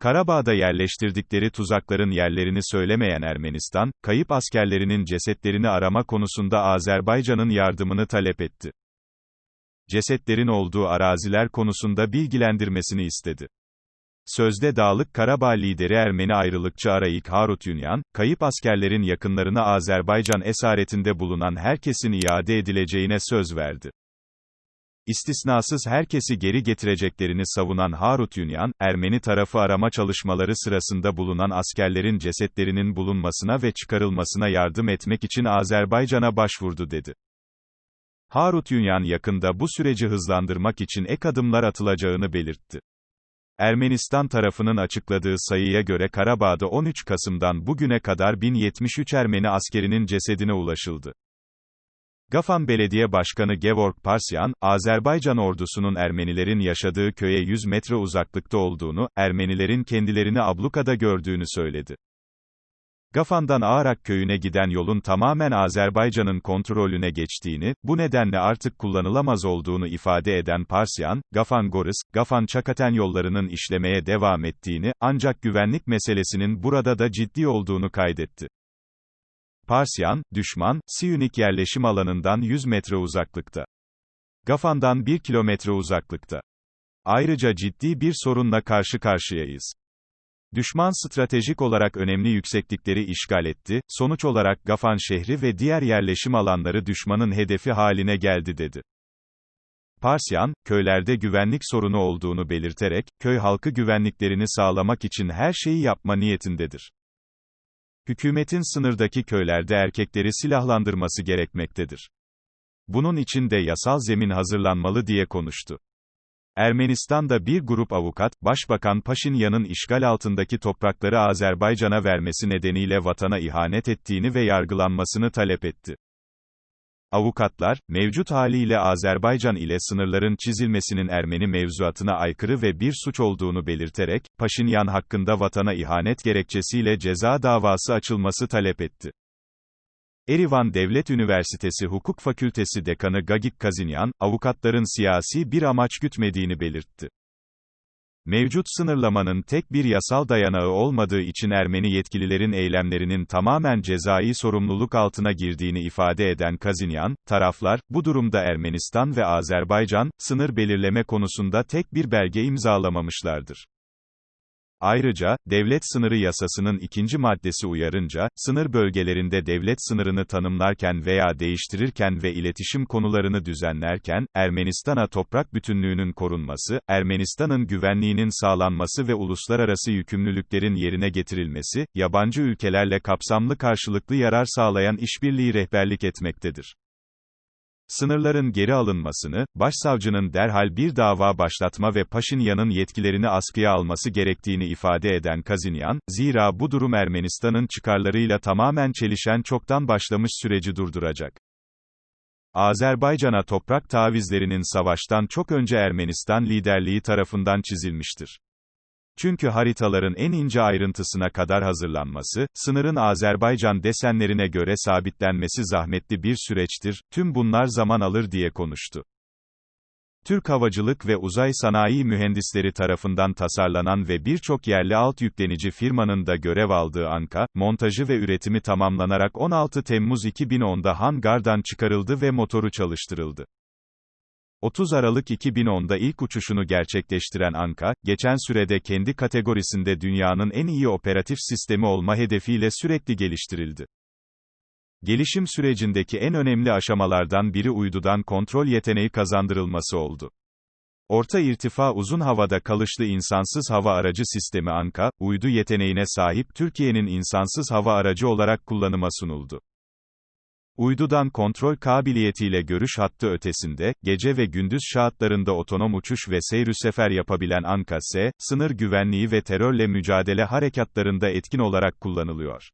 Karabağ'da yerleştirdikleri tuzakların yerlerini söylemeyen Ermenistan, kayıp askerlerinin cesetlerini arama konusunda Azerbaycan'ın yardımını talep etti. Cesetlerin olduğu araziler konusunda bilgilendirmesini istedi. Sözde Dağlık Karabağ lideri Ermeni ayrılıkçı Arayik Harut Yunyan, kayıp askerlerin yakınlarına Azerbaycan esaretinde bulunan herkesin iade edileceğine söz verdi. İstisnasız herkesi geri getireceklerini savunan Harut Yunyan, Ermeni tarafı arama çalışmaları sırasında bulunan askerlerin cesetlerinin bulunmasına ve çıkarılmasına yardım etmek için Azerbaycan'a başvurdu dedi. Harut Yunyan yakında bu süreci hızlandırmak için ek adımlar atılacağını belirtti. Ermenistan tarafının açıkladığı sayıya göre Karabağ'da 13 Kasım'dan bugüne kadar 1073 Ermeni askerinin cesedine ulaşıldı. Gafan Belediye Başkanı Gevorg Parsyan, Azerbaycan ordusunun Ermenilerin yaşadığı köye 100 metre uzaklıkta olduğunu, Ermenilerin kendilerini ablukada gördüğünü söyledi. Gafan'dan Ağrak köyüne giden yolun tamamen Azerbaycan'ın kontrolüne geçtiğini, bu nedenle artık kullanılamaz olduğunu ifade eden Parsyan, Gafan-Goris, Gafan-Çakaten yollarının işlemeye devam ettiğini, ancak güvenlik meselesinin burada da ciddi olduğunu kaydetti. Parsyan, düşman, Siyunik yerleşim alanından 100 metre uzaklıkta. Gafan'dan 1 kilometre uzaklıkta. Ayrıca ciddi bir sorunla karşı karşıyayız. Düşman stratejik olarak önemli yükseklikleri işgal etti, sonuç olarak Gafan şehri ve diğer yerleşim alanları düşmanın hedefi haline geldi dedi. Parsyan, köylerde güvenlik sorunu olduğunu belirterek, köy halkı güvenliklerini sağlamak için her şeyi yapma niyetindedir. Hükümetin sınırdaki köylerde erkekleri silahlandırması gerekmektedir. Bunun için de yasal zemin hazırlanmalı diye konuştu. Ermenistan'da bir grup avukat, Başbakan Paşinyan'ın işgal altındaki toprakları Azerbaycan'a vermesi nedeniyle vatana ihanet ettiğini ve yargılanmasını talep etti. Avukatlar, mevcut haliyle Azerbaycan ile sınırların çizilmesinin Ermeni mevzuatına aykırı ve bir suç olduğunu belirterek, Paşinyan hakkında vatana ihanet gerekçesiyle ceza davası açılması talep etti. Erivan Devlet Üniversitesi Hukuk Fakültesi Dekanı Gagik Kazinyan, avukatların siyasi bir amaç gütmediğini belirtti. Mevcut sınırlamanın tek bir yasal dayanağı olmadığı için Ermeni yetkililerin eylemlerinin tamamen cezai sorumluluk altına girdiğini ifade eden Kazinyan, taraflar, bu durumda Ermenistan ve Azerbaycan, sınır belirleme konusunda tek bir belge imzalamamışlardır. Ayrıca, devlet sınırı yasasının ikinci maddesi uyarınca, sınır bölgelerinde devlet sınırını tanımlarken veya değiştirirken ve iletişim konularını düzenlerken, Ermenistan'a toprak bütünlüğünün korunması, Ermenistan'ın güvenliğinin sağlanması ve uluslararası yükümlülüklerin yerine getirilmesi, yabancı ülkelerle kapsamlı karşılıklı yarar sağlayan işbirliği rehberlik etmektedir. Sınırların geri alınmasını, başsavcının derhal bir dava başlatma ve Paşinyan'ın yetkilerini askıya alması gerektiğini ifade eden Kazinyan, zira bu durum Ermenistan'ın çıkarlarıyla tamamen çelişen çoktan başlamış süreci durduracak. Azerbaycan'a toprak tavizlerinin savaştan çok önce Ermenistan liderliği tarafından çizilmiştir. Çünkü haritaların en ince ayrıntısına kadar hazırlanması, sınırın Azerbaycan desenlerine göre sabitlenmesi zahmetli bir süreçtir, tüm bunlar zaman alır diye konuştu. Türk Havacılık ve Uzay Sanayi Mühendisleri tarafından tasarlanan ve birçok yerli alt yüklenici firmanın da görev aldığı Anka, montajı ve üretimi tamamlanarak 16 Temmuz 2010'da hangardan çıkarıldı ve motoru çalıştırıldı. 30 Aralık 2010'da ilk uçuşunu gerçekleştiren Anka, geçen sürede kendi kategorisinde dünyanın en iyi operatif sistemi olma hedefiyle sürekli geliştirildi. Gelişim sürecindeki en önemli aşamalardan biri uydudan kontrol yeteneği kazandırılması oldu. Orta irtifa uzun havada kalışlı insansız hava aracı sistemi Anka, uydu yeteneğine sahip Türkiye'nin insansız hava aracı olarak kullanıma sunuldu. Uydudan kontrol kabiliyetiyle görüş hattı ötesinde, gece ve gündüz şahatlarında otonom uçuş ve seyr sefer yapabilen Anka-S, sınır güvenliği ve terörle mücadele harekatlarında etkin olarak kullanılıyor.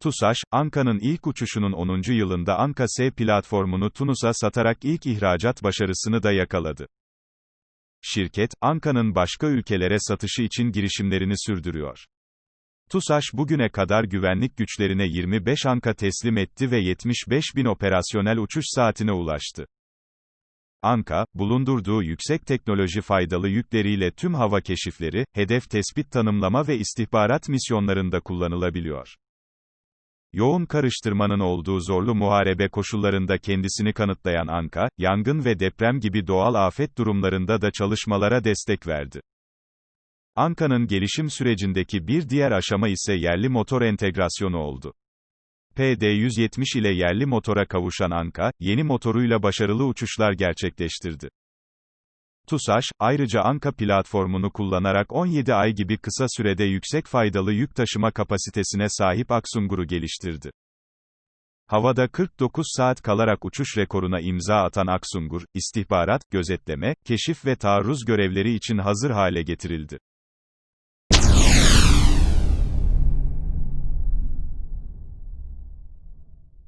TUSAŞ, Anka'nın ilk uçuşunun 10. yılında Anka-S platformunu Tunus'a satarak ilk ihracat başarısını da yakaladı. Şirket, Anka'nın başka ülkelere satışı için girişimlerini sürdürüyor. TUSAŞ bugüne kadar güvenlik güçlerine 25 anka teslim etti ve 75 bin operasyonel uçuş saatine ulaştı. Anka, bulundurduğu yüksek teknoloji faydalı yükleriyle tüm hava keşifleri, hedef tespit tanımlama ve istihbarat misyonlarında kullanılabiliyor. Yoğun karıştırmanın olduğu zorlu muharebe koşullarında kendisini kanıtlayan Anka, yangın ve deprem gibi doğal afet durumlarında da çalışmalara destek verdi. Anka'nın gelişim sürecindeki bir diğer aşama ise yerli motor entegrasyonu oldu. PD-170 ile yerli motora kavuşan Anka, yeni motoruyla başarılı uçuşlar gerçekleştirdi. TUSAŞ, ayrıca Anka platformunu kullanarak 17 ay gibi kısa sürede yüksek faydalı yük taşıma kapasitesine sahip Aksungur'u geliştirdi. Havada 49 saat kalarak uçuş rekoruna imza atan Aksungur, istihbarat, gözetleme, keşif ve taarruz görevleri için hazır hale getirildi.